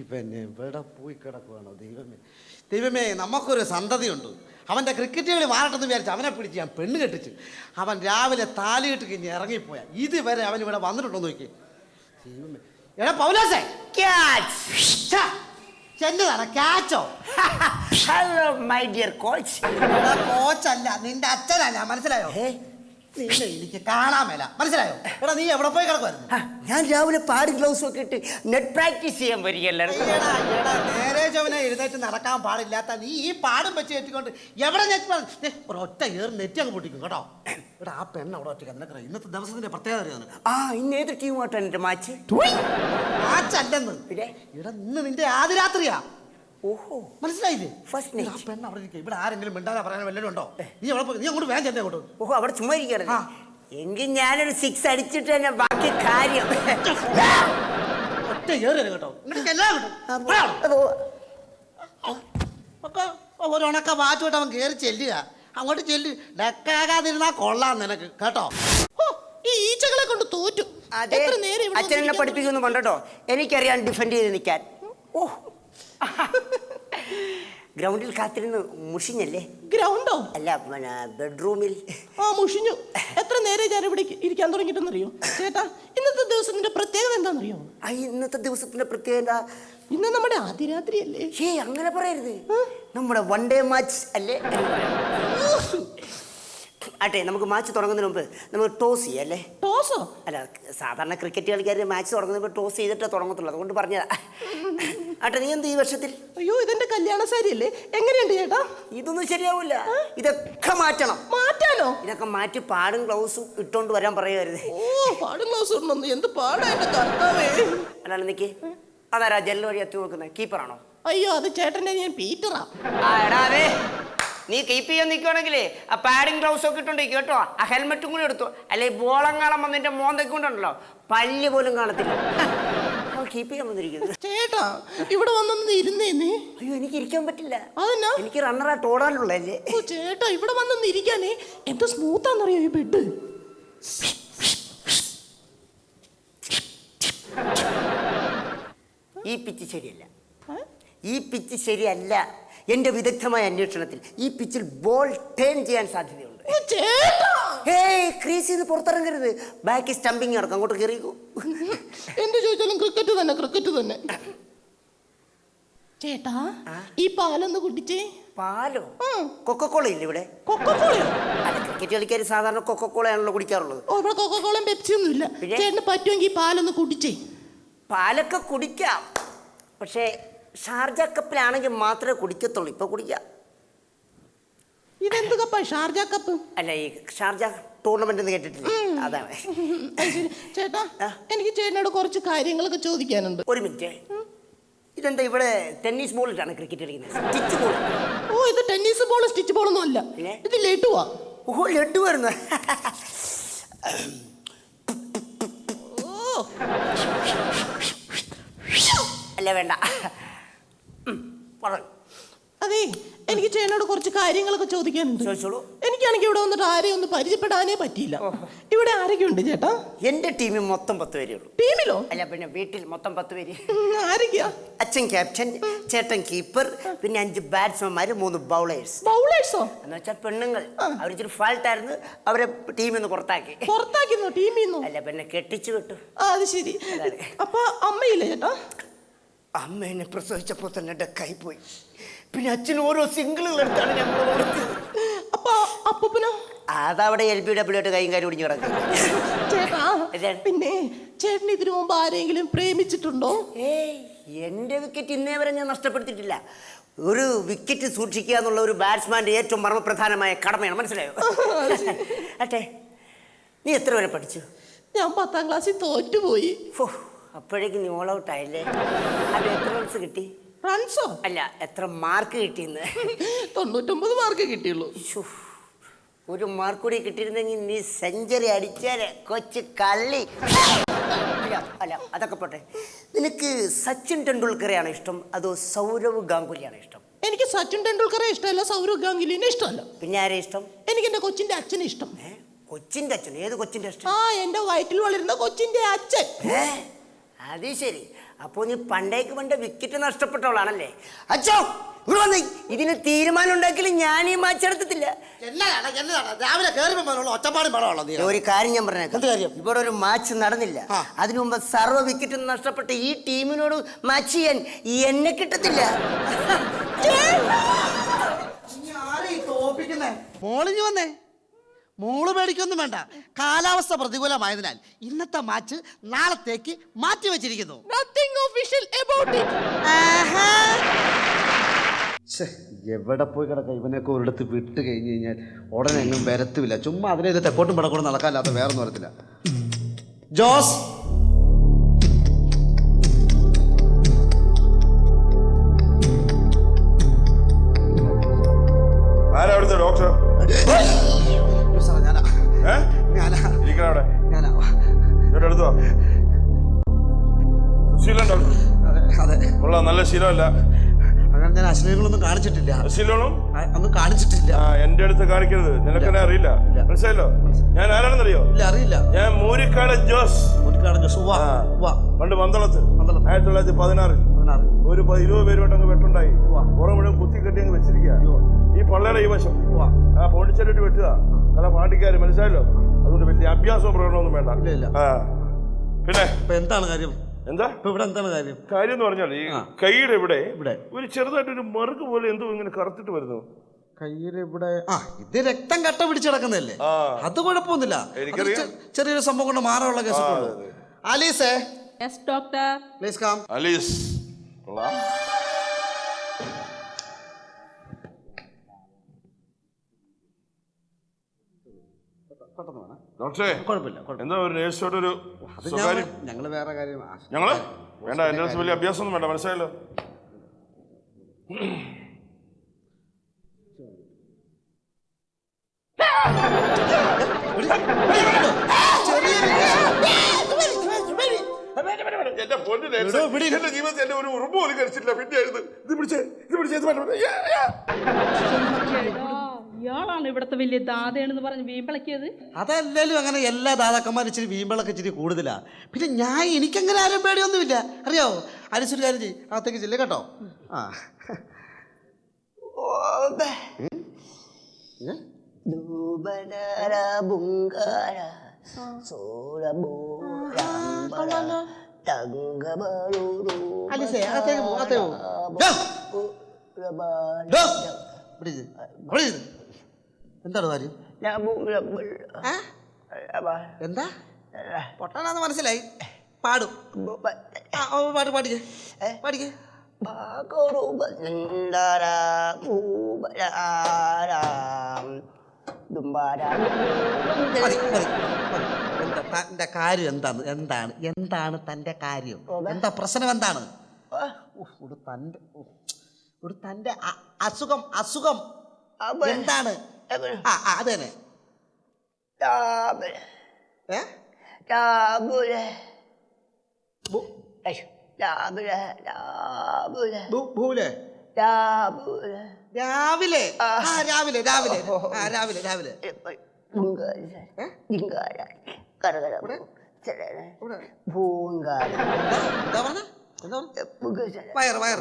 ഇവൻ എവിടെ പോയി കിടക്കുവാണോ ദൈവമേ? ദൈവമേ നമുക്കൊരു സന്തതിയുണ്ട്. അവന്റെ ക്രിക്കറ്റ് കളി മാറട്ടെന്ന് വിചാരിച്ചു അവനെ പിടിച്ച് ഞാൻ പെണ്ണ് കെട്ടിച്ച് അവൻ രാവിലെ താലിയിട്ട് കഴിഞ്ഞ് ഇറങ്ങിപ്പോയാ. ഇതുവരെ അവൻ ഇവിടെ വന്നിട്ടുണ്ടോ നോക്കി ദൈവമേ. എടാ പൗലാസേ ക്യാച്ച് എന്നതാണ് ക്യാച്ചോ ഹലോ മൈ ഡിയർ കോച്ച് കോച്ചല്ല നിന്റെ അച്ഛനല്ല മനസ്സിലായോ? നിന്നെ എനിക്ക് കാണാൻ മേല. മനസ്സിലായോ? എടാ നീ എവിടെ പോയി കിടക്കുമായിരുന്നു ഞാൻ രാവിലെ പാടി ഗ്ലൗസ് ഒക്കെ ഇട്ട് നെറ്റ് പ്രാക്ടീസ് ചെയ്യാൻ വരികയല്ലായിരുന്നു എടാ, എടാ, നേരെ എഴുന്നേറ്റ് നടക്കാൻ പാടില്ലാത്ത നീ ഈ പാടും വെച്ച് കെട്ടിക്കൊണ്ട് എവിടെ നെറ്റ് ഒറ്റ ഏറി നെറ്റ് അങ്ങ് പൊട്ടിക്കും കേട്ടോ. എടാ ആ പെണ്ണ് അവിടെ ഒറ്റ നിനക്കറിയാം ഇന്നത്തെ ദിവസത്തിന്റെ പ്രത്യേകത അറിയാം നിനക്ക്? ആ ഇന്ന് ഏത് ടീമായിട്ടാണ് എന്റെ മാച്ച്? മാച്ചല്ലെന്ന്. പിന്നെ? എടാ ഇന്ന് നിന്റെ ആദ്യ രാത്രിയാ. ഓഹോ. മനസ്സിലായില്ലേ? First night. ആ പെണ്ണ് അവിടെ ഇരിക്കുക. ഇവിടെ ആരെങ്കിലും മിണ്ടാതെ പറയാൻ വല്ലതും ഉണ്ടോ? നീ അവിടെ പോ- നീ അങ്ങോട്ട് വേഗം ചെന്നേ അങ്ങോട്ട്. ഓഹോ അവിടെ ചുമ്മാ ഇരിക്കുകയാണ്. ആ. എങ്കിൽ ഞാനൊരു സിക്സ് അടിച്ചിട്ട് തന്നെ ബാക്കി കാര്യം. ഒറ്റ കേട്ടോ? ഒക്കെ ഒരു ഉണക്ക അവൻ കയറി ചെല്ലുക. അങ്ങോട്ട് ചെല്ലു. ഡക്കാകാതിരുന്നാ കൊള്ളാം നിനക്ക്. കേട്ടോ? ഈ ഈച്ചകളെ കൊണ്ട് തോറ്റു. അതെ. എത്ര നേരം ഇവിടെ അച്ഛൻ എന്നെ വന്നിരിക്കാൻ പഠിപ്പിക്കുന്നു കണ്ടോ എനിക്കറിയാൻ ഡിഫെൻഡ് ചെയ്ത് നിൽക്കാൻ. ഓ ഗ്രൗണ്ടിൽ കാത്തിരുന്ന് മുഷിഞ്ഞല്ലേ? ഗ്രൗണ്ടോ? അല്ല പിന്നെ ബെഡ്റൂമിൽ. ആ മുഷിഞ്ഞു. എത്ര നേരെ ഞാൻ ഇവിടെ ഇരിക്കാൻ തുടങ്ങിയിട്ടെന്നറിയോ ചേട്ടാ ഇന്നത്തെ ദിവസത്തിന്റെ പ്രത്യേകത എന്താണെന്നറിയോ? ആ ഇന്നത്തെ ദിവസത്തിന്റെ പ്രത്യേകത ഇന്ന് നമ്മുടെ ആദ്യരാത്രി അല്ലേ ഷേ അങ്ങനെ പറയരുത്. നമ്മുടെ വൺ ഡേ മാച്ച് അല്ലേ? ആട്ടെ നമുക്ക് മാച്ച് തുടങ്ങുന്നതിന് മുമ്പ് നമുക്ക് ടോസ് ചെയ്യാം അല്ലേ? ടോസോ അല്ല സാധാരണ ക്രിക്കറ്റ് കളിക്കാർ മാച്ച് തുടങ്ങുന്നപ്പോൾ ടോസ് ചെയ്തിട്ടേ തുടങ്ങത്തുള്ളൂ. അതുകൊണ്ട് പറഞ്ഞതാ. ആട്ടെ നീ എന്ത് ഈ വർഷത്തിൽ? അയ്യോ ഇതെന്റെ കല്യാണ സാരിയല്ലേ? എങ്ങനെയുണ്ട് ചേട്ടാ? ഇതൊന്നും ശരിയാവില്ല ഇതൊക്കെ മാറ്റണം. മാറ്റാനോ? ഇതൊക്കെ മാറ്റി പാടും ഗ്ലൗസും ഇട്ടോണ്ട് വരാൻ പറയുമായിരുന്നേ ഓ പാടും ഗ്ലൗസ് എന്ത് പാടായിട്ട് കർത്താവേ. അല്ലാണ്ട് നിക്ക്. അതാരാ ജനൽ വഴി എത്തി നോക്കുന്നത് കീപ്പറാണോ? അയ്യോ അത് ചേട്ടന്റെ ഞാൻ പീറ്ററാ. ആ എടാ അതെ. നീ കീപ്പ് ചെയ്യാൻ നിൽക്കുവാണെങ്കിലേ ആ പാഡിങ് ഗ്ലൗസ് ഒക്കെ ഇട്ടുണ്ടെങ്കിൽ കേട്ടോ. ആ ഹെൽമെറ്റും കൂടി എടുത്തു. അല്ലെ ബോളങ്ങാളം വന്നിട്ട് മോന്തൊക്കെ കൊണ്ടുണ്ടല്ലോ പല്ല് പോലും കാണത്തില്ല. കീപ്പ് ചെയ്യാൻ വന്നിരിക്കുന്നത് ചേട്ടാ ഇവിടെ വന്നൊന്ന് നീ. അയ്യോ എനിക്ക് ഇരിക്കാൻ പറ്റില്ല. അതെന്നാ? എനിക്ക് റണ്ണറായിട്ട് ഓടാനുള്ളല്ലേ ഓ ചേട്ടാ ഇവിടെ വന്നൊന്ന് ഇരിക്കാനേ എന്ത് സ്മൂത്താന്നറിയോ ഈ ബെഡ് ഈ പിച്ച് ശരിയല്ല. ഈ പിച്ച് ശരിയല്ല. എന്റെ വിദഗ്ധമായ അന്വേഷണത്തിൽ ഈ പിച്ചിൽ ബോൾ ടേൺ ചെയ്യാൻ സാധ്യതയുണ്ട്. ഹേയ് ക്രീസിൽ നിന്ന് പുറത്തിറങ്ങരുത്. ബാക്കി സ്റ്റംപിങ് നടക്കും. അങ്ങോട്ട് കയറിക്കൂ എന്ത് ചോദിച്ചാലും ക്രിക്കറ്റ് തന്നെ ക്രിക്കറ്റ് തന്നെ. ചേട്ടാ ഈ പാലൊന്ന് കുടിച്ചേ? പാലോ. കൊക്കക്കോള ഇല്ല ഇവിടെ? ക്രിക്കറ്റ് കളിക്കാർ സാധാരണ കൊക്കക്കോളയാണല്ലോ കുടിക്കാറുള്ളത്. ഓ ഇവിടെ കൊക്കക്കോളയും പെപ്സി ഒന്നും ഇല്ല? ചേട്ടന് പറ്റുമെങ്കിൽ പാലൊന്ന് കുടിച്ചേ. പാലൊക്കെ കുടിക്കാം. പക്ഷേ ഷാർജ കപ്പിലാണെങ്കിൽ മാത്രമേ കുടിക്കത്തുള്ളൂ. ഇപ്പൊ കുടിക്കാം. ഇതെന്ത് കപ്പാ? ഷാർജ കപ്പ്? അല്ല ഈ ഷാർജ ടൂർണമെന്റ് എന്ന് കേട്ടിട്ടില്ലേ? അതാണ്. ചേട്ടാ എനിക്ക് ചേട്ടനോട് കുറച്ച് കാര്യങ്ങളൊക്കെ ചോദിക്കാനുണ്ട്. ഒരു മിനിറ്റ്. ഇതെന്താ ഇവിടെ ടെന്നീസ് ബോളിട്ടാണ് ക്രിക്കറ്റ് കളിക്കുന്നത്? Stitch ball. ഓ ഇത് ടെന്നീസ് ബോൾ സ്റ്റിച്ച് ബോൾ ഒന്നും അല്ല. ഇത് ലഡുവാ. ഓ ലഡു വരുന്നു അല്ല വേണ്ട. അതെ എനിക്ക് ചേട്ടനോട് കുറച്ച് കാര്യങ്ങളൊക്കെ ചോദിക്കാനുണ്ട്. ചോദിച്ചോളൂ. എനിക്കാണെങ്കിൽ ഇവിടെ വന്നിട്ട് ആരെയും ഒന്ന് പരിചയപ്പെടാനേ പറ്റിയില്ല. ഇവിടെ ആരൊക്കെ ഉണ്ട് ചേട്ടാ? എന്റെ ടീമിൽ മൊത്തം പത്ത് പേരേ ഉള്ളൂ. ടീമിലോ? അല്ല പിന്നെ വീട്ടിൽ മൊത്തം പത്ത് പേര്. ആരൊക്കെയാ? അച്ഛൻ ക്യാപ്റ്റൻ ചേട്ടൻ കീപ്പർ പിന്നെ അഞ്ച് ബാറ്റ്സ്മാൻമാര് മൂന്ന് ബൗളേഴ്സ് ബൗളേഴ്സോ എന്ന് വെച്ചാൽ പെണ്ണുങ്ങൾ. അവരിച്ചൊരു ഫാൾട്ട് ആയിരുന്നു. അവരെ ടീമിൽ നിന്ന് പുറത്താക്കി. പുറത്താക്കിന്നോ? നിന്ന് അല്ല പിന്നെ കെട്ടിച്ചു വിട്ടു. ആ അത് ശരി. അപ്പൊ അമ്മയില്ലേ ചേട്ടാ? അമ്മ എന്നെ പ്രസവിച്ചപ്പോൾ തന്നെ ഡെക്കായി പോയി. പിന്നെ അച്ഛൻ ഓരോ സിംഗിളുകൾ എടുത്താണ് ഞങ്ങൾ വളർത്തിയത്. അപ്പൂപ്പനോ? അതവിടെ എൽ പി ഡബ്ല്യു ആയിട്ട് കൈയും കാര്യം ഒടിഞ്ഞു കിടക്കും. ചേട്ടാ പിന്നെ ചേട്ടൻ ഇതിനു മുമ്പ് ആരെങ്കിലും പ്രേമിച്ചിട്ടുണ്ടോ? ഏയ് എന്റെ വിക്കറ്റ് ഇന്നേ വരെ ഞാൻ നഷ്ടപ്പെടുത്തിയിട്ടില്ല. ഒരു വിക്കറ്റ് സൂക്ഷിക്കുക എന്നുള്ള ഒരു ബാറ്റ്സ്മാന്റെ ഏറ്റവും മർമ്മപ്രധാനമായ കടമയാണ് മനസ്സിലായോ? അട്ടെ നീ എത്ര വരെ പഠിച്ചു? ഞാൻ പത്താം ക്ലാസ്സിൽ തോറ്റുപോയി. ഫോ അപ്പോഴേക്കും നീ ഓൾ ഔട്ട് ആയില്ലേ? അത് എത്ര റൺസ് കിട്ടി? റൺസോ അല്ല എത്ര മാർക്ക് കിട്ടിയെന്ന്? തൊണ്ണൂറ്റൊമ്പത് മാർക്ക് കിട്ടിയുള്ളൂ. ഒരു മാർക്കുടി കൂടി കിട്ടിയിരുന്നെങ്കിൽ നീ സെഞ്ചുറി അടിച്ചേരെ കൊച്ചു കള്ളി. അല്ല അല്ല അതൊക്കെ പോട്ടെ. നിനക്ക് സച്ചിൻ ടെണ്ടുൽക്കറെയാണോ ഇഷ്ടം? അതോ സൗരവ് ഗാംഗുലിയാണോ ഇഷ്ടം? എനിക്ക് സച്ചിൻ ടെണ്ടുൽക്കറെ ഇഷ്ടമല്ല സൗരവ് ഗാംഗുലിനെ ഇഷ്ടമല്ല. പിന്നെ ആരെ ഇഷ്ടം? എനിക്ക് എന്റെ കൊച്ചിന്റെ അച്ഛനെ ഇഷ്ടം. ഏ? കൊച്ചിന്റെ അച്ഛൻ ഏത് കൊച്ചിന്റെ ഇഷ്ടം ആ എന്റെ വയറ്റിൽ വളരുന്ന കൊച്ചിന്റെ അച്ഛൻ. ഏ? അത് ശരി. അപ്പോ നീ പണ്ടേക്ക് പണ്ട് വിക്കറ്റ് നഷ്ടപ്പെട്ടവളാണല്ലേ? അച്ഛോ ഇവിടെ വന്നേ. ഇതിന് തീരുമാനം ഉണ്ടാക്കിയാലും ഞാൻ ഈ മാച്ച് എന്നതാണ് എന്നതാണ്? രാവിലെ നീ? ഒരു കാര്യം ഞാൻ പറഞ്ഞേക്കാം? ഇവിടെ ഒരു മാച്ച് നടന്നില്ല. അതിനു മുമ്പ് സർവ വിക്കറ്റ് നഷ്ടപ്പെട്ട ഈ ടീമിനോട് മാച്ച് ചെയ്യാൻ എന്നെ കിട്ടത്തില്ല. മോളിഞ്ഞു വന്നേ. മോൾ മേടിക്കൊന്നും വേണ്ട. കാലാവസ്ഥ പ്രതികൂലമായതിനാൽ ഇന്നത്തെ മാച്ച് നാളത്തേക്ക് മാറ്റി വെച്ചിരിക്കുന്നു. നത്തിങ് ഒഫീഷ്യൽ അബൌട്ട് ഇറ്റ് എവിടെ പോയി കിടക്കാം? ഇവനൊക്കെ ഒരിടത്ത് വിട്ട് കഴിഞ്ഞ് കഴിഞ്ഞാൽ ഉടനെ എങ്ങും വരത്തുമില്ല. ചുമ്മാ അതിനെ ഇത് തെക്കോട്ടും പടക്കോട്ടും നടക്കാല്ലാത്ത വേറെ ഒന്നും വരത്തില്ല. ജോസ് കൊള്ളാം നല്ല ശീലമല്ല. അങ്ങനെ ഞാൻ അശ്ലീലങ്ങളൊന്നും കാണിച്ചിട്ടില്ല. അശ്ലീലങ്ങളും? ഒന്നും കാണിച്ചിട്ടില്ല. ആ എന്റെ അടുത്ത് കാണിക്കരുത്. നിനക്കെന്നെ അറിയില്ല. മനസ്സിലായല്ലോ? ഞാൻ ആരാണെന്നറിയോ? ഇല്ല അറിയില്ല. ഞാൻ മൂരിക്കാട് ജോസ്. മൂരിക്കാട് ജോസ്. വാ വാ പണ്ട് പന്തളത്ത് പന്തളത്ത്. ആയിരത്തി തൊള്ളായിരത്തി പതിനാറിൽ. പതിനാറ്. ഒരു ഇരുപത് പേരുമായിട്ട് വെട്ടുണ്ടായി. ഉവ്വ. പുറം മുഴുവൻ കുത്തി കെട്ടി അങ്ങ് വെച്ചിരിക്കുക ഈ പള്ളയുടെ ഈ വശം. ആ പോണ്ടിച്ചേരിട്ട് വെട്ടുക കാരണം പാണ്ടിക്കാർ മനസ്സിലായല്ലോ? അതുകൊണ്ട് വലിയ അഭ്യാസവും പ്രകടനമൊന്നും വേണ്ട. ഇല്ല, ഇല്ല. പിന്നെ? ഇപ്പൊ എന്താണ് കാര്യം? എന്താ? ഇപ്പൊ ഇവിടെ എന്താണ് കാര്യം? കാര്യം എന്ന് പറഞ്ഞാൽ ഈ. കൈയുടെ ഇവിടെ ഇവിടെ. ഒരു ചെറുതായിട്ട് ഒരു മറുക് പോലെ എന്തോ ഇങ്ങനെ കറുത്തിട്ട് വരുന്നു. കയ്യിൽ ഇവിടെ ആ ഇത് രക്തം കട്ട പിടിച്ച് കിടക്കുന്നതല്ലേ. അത് കുഴപ്പമൊന്നുമില്ല. അത് ചെ- ചെറിയൊരു സംഭവം കൊണ്ട് മാറാനുള്ള കേസ് ഉള്ളൂ. അതെ, ഡോക്ടർ പ്ലീസ് കാം അലീസ്. കൊള്ളാം. ഡോക്ടറെ കുഴപ്പമില്ല കുഴപ്പമില്ല. എന്താ ഒരു നേഴ്സോട് ഒരു അത് സ്വകാര്യം ഞങ്ങൾ വേറെ കാര്യം ആ, ഞങ്ങൾ? വേണ്ട എന്റെ അടുത്ത് വലിയ അഭ്യാസമൊന്നും വേണ്ട മനസ്സിലായല്ലോ? എന്റെ പൊന്നു നേഴ്സ്, എടോ, ഇവിടെ ഇരി. എന്റെ ജീവിതത്തിൽ എന്നെ ഒരു ഉറുമ്പ് പോലും കഴിച്ചിട്ടില്ല. പിന്നെ ഇത് ഇത് പിടിച്ചേ ഇത് പിടിച്ചേ. ഇത് മാറ്റി, മാറ്റി. ഇയാളാണ് ഇവിടുത്തെ വലിയ ദാതയാണെന്ന് പറഞ്ഞ് വീമ്പിളക്കിയത്? അതല്ലേലും അങ്ങനെ എല്ലാ ദാതാക്കന്മാരും ഇച്ചിരി വീമ്പിളൊക്കെ ഇച്ചിരി കൂടുതലാ. പിന്നെ ഞാൻ എനിക്കങ്ങനെ ആരും പേടിയൊന്നുമില്ല. അറിയാവോ അനുസരിച്ച് കാര്യം ചെയ്യും. അകത്തേക്ക് ചെല്ലേ കേട്ടോ. ആ. ഏ? ദൂബനര ബുങ്കര സോളബോരംബര തങ്കബരൂരു അലിസേ അകത്തേക്ക് പോ അകത്തേക്ക് പോ. ഡോ, ഡോ. ഇവിടെ ഇരി. ഇവിടെ ഇരി. എന്താണ് കാര്യം? എന്താ? പൊട്ടനാന്ന് മനസ്സിലായി. പാടും. പാട്ട് പാടിക്കേ. പാടിക്കേ. തന്റെ കാര്യം എന്താണ്? എന്താണ്? എന്താണ് തന്റെ കാര്യം? എന്താ പ്രശ്നം എന്താണ്? ഇവിടെ തന്റെ. ഇവിടെ തന്റെ അസുഖം അസുഖം. എന്താണ്? ആ അത് തന്നെ. ഏ? ഭൂലെ രാവിലെ. രാവിലെ രാവിലെ. രാവിലെ രാവിലെ. ഭൂങ്കാല വയറ് വയറ്.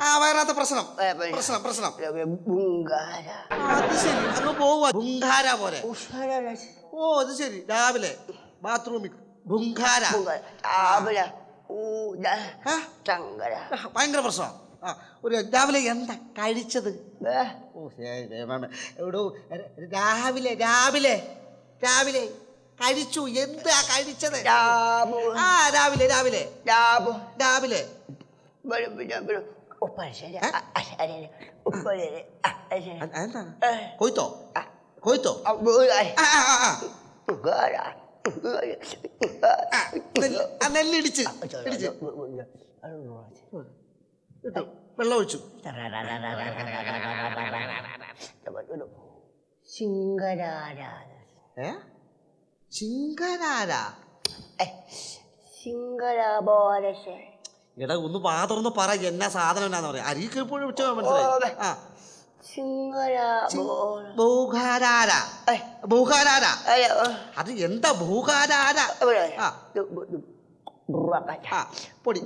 ആ വയറാത്ത പ്രശ്നം. പ്രശ്നം പ്രശ്നം. അത് ശരി. അങ്ങ് പോവുക. ബുങ്കാര പോലെ. ഓ അത് ശരി. രാവിലെ ബാത്റൂമിൽ ബുങ്കാര രാവിലെ ഭയങ്കര പ്രശ്നം. ആ ഒരു രാവിലെ എന്താ കഴിച്ചത്? ഓ ശരി. എവിടോ രാവിലെ രാവിലെ രാവിലെ കഴിച്ചു എന്താ കഴിച്ചത് ആ രാവിലെ രാവിലെ രാവിലെ കൊയ്ത്തോ കൊയ്ത്തോ നെല്ലിടിച്ച് ഇടിച്ച് വെള്ളം ഒഴിച്ചു ശിങ്കരാരാധന ഏ സിംഗരാബോരശ എടാ ഒന്ന് പാത്രന്ന് പറ എന്നാ സാധനം എന്നാന്ന് പറയാ അരി എപ്പോഴും ഉച്ച മനസ്സിലായി ആ സിംഗരാബോ ഭൂഖാരാര ഭൂഖാരാര അത് എന്താ ഭൂഖാരാര പൊടി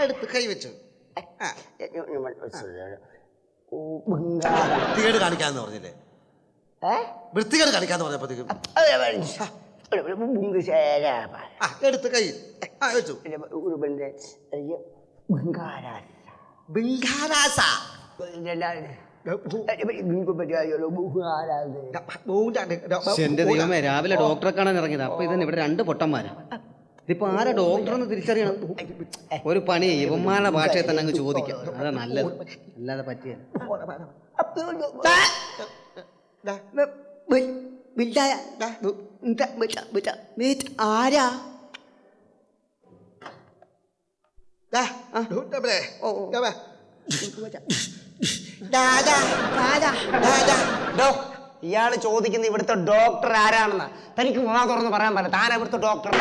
എടുത്ത് കൈവച്ചു വൃത്തികേട് കാണിക്കാന്ന് പറഞ്ഞില്ലേ? വൃത്തികേട് കാണിക്കാന്ന് പറഞ്ഞപ്പോഴത്തേക്കും ആ എടുത്ത് കൈ വെച്ചു. ബിങ്കാരാസ എന്റെ ദൈവമേ രാവിലെ ഡോക്ടറെ കാണാൻ ഇറങ്ങിയത്. അപ്പൊ ഇതന്നെ ഇവിടെ രണ്ട് പൊട്ടന്മാരാ. ഇതിപ്പോ ആരാ ഡോക്ടർ എന്ന് തിരിച്ചറിയണം? ഒരു പണി ഇവന്മാരുടെ ഭാഷയെ തന്നെ അങ്ങ് ചോദിക്കാം. അതാ നല്ലത്. അല്ലാതെ പറ്റിയ ആരാ? ഇയാൾ ചോദിക്കുന്ന ഇവിടുത്തെ ഡോക്ടർ ആരാണെന്ന്? തനിക്ക് വാ തുറന്ന് പറയാൻ പറ്റില്ല. താൻ ഇവിടുത്തെ ഡോക്ടർ.